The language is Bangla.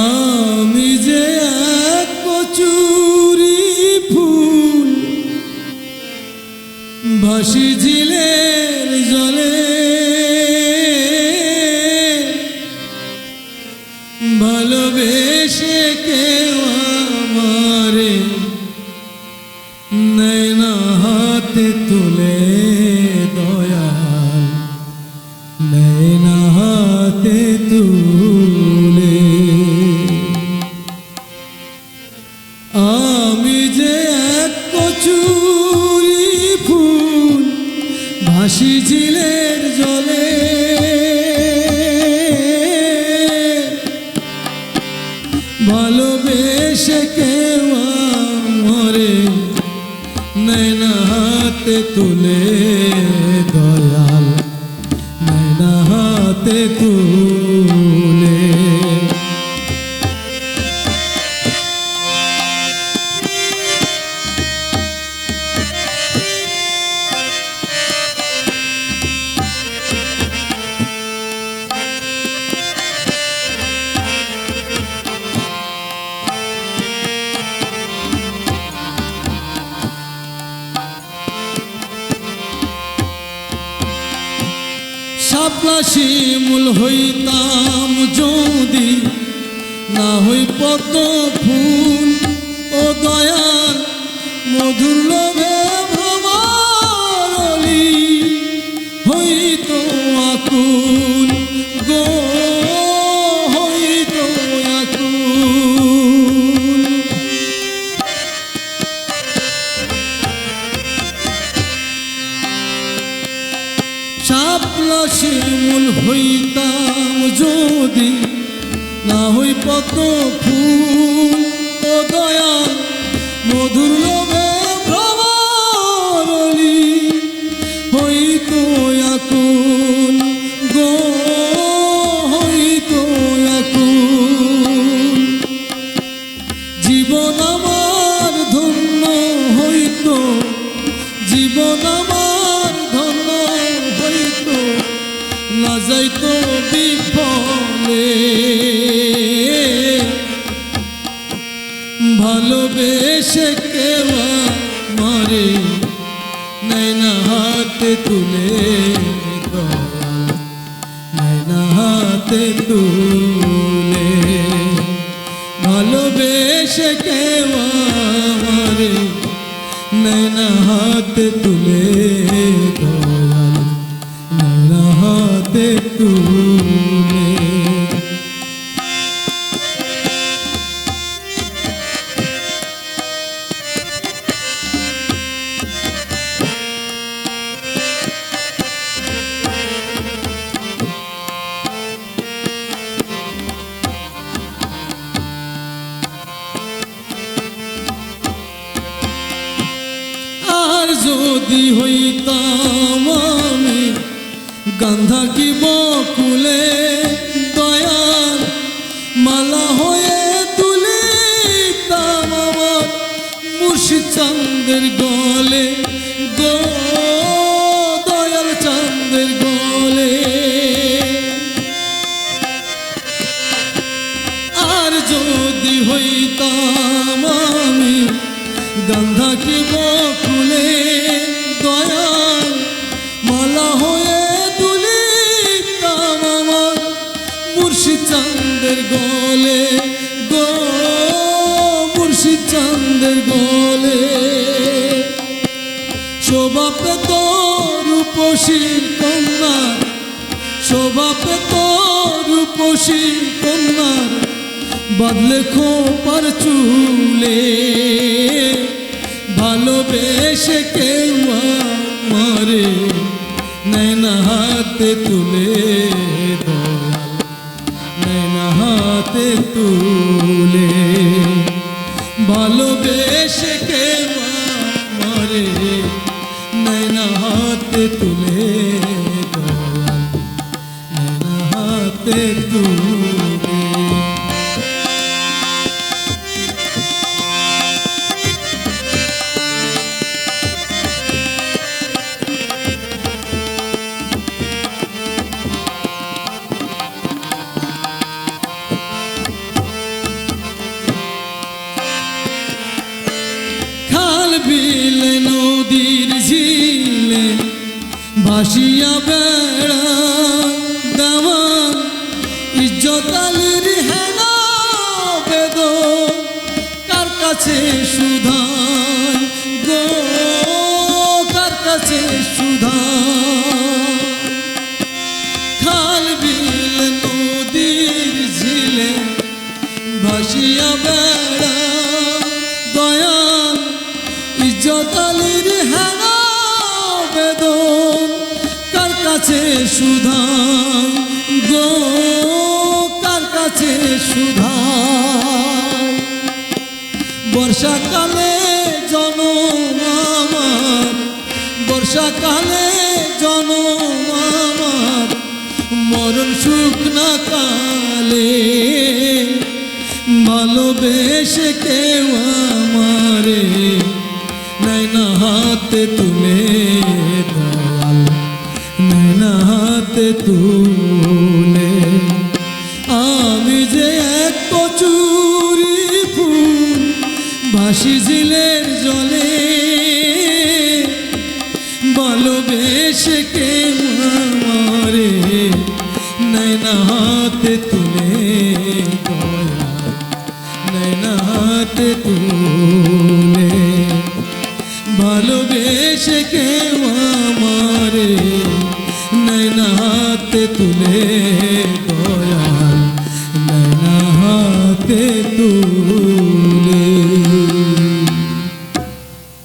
আমি যে এক ফুল ভালোবেসে কেউ আমারে নয় হাতে তুলে দয়াল নয়না হাতে তুলে। আমি যে এক কচুরি ফুল ভাসি হাতে তুলে দয়াল নাইনা হাতে তুলে। শিমুল হইতাম যদি না হই পত ফুল ও দয়ার মধুর লোভে। যদি না হই পদ্ম ফুল, ও দয়াল মধুর লোভে আকুল গো আকুল। জীবন আমার ধন্য হইত জীবন আমার ধন্য হইত না যাইত ভালোবেসে কেওয়া মরে নয়না হাতে তুলে নয়না হাতে তুলে। ভালোবেসে কেওয়া মরে নয়না হাতে তুলে দয়াল নয়না হাতে তুলে যদি হইতাম আমি গন্ধা কি বকুলে দয়াল মালা হয়ে তুলিতাম আমার মুর্শিদ চান্দের গন্ধা কি বকুলে দয়াল, মালা হয়ে তুলিতাম আমার মুর্শিদ চান্দের গলে গো, মুর্শিদ চান্দের গলে। শোভা পেত রূপসী কন্যা শোভা পেত রূপসী কন্যার বদলে খোপার চুলে এসে কেউ মরে নয়না হাতে তুলে নয়না হাতে তুলে। ভালোবেসে কেউ মরে নয়না হাতে তুলে নদীর ঝিলে ভাসিয়া বেড়া দামান হেন আলীর হেনা বেদ কার কাছে সুধান কাছে সুধাই গো, কার কাছে সুধাই বর্ষাকালে জনম আমার, বর্ষাকালে জনম আমার, মরণ সুখ না কালে ভালোবেসে কেউ আমারে নাই না হাতে তুলে। হাতে তুলে আমি যে এক কচুরি ফুল ভাসি ঝিলের জলে, ভালোবেসে কে মারে নাই না হাতে তুলে দয়া নাই না হাতে তুলে। ভালোবেসে কে হাতে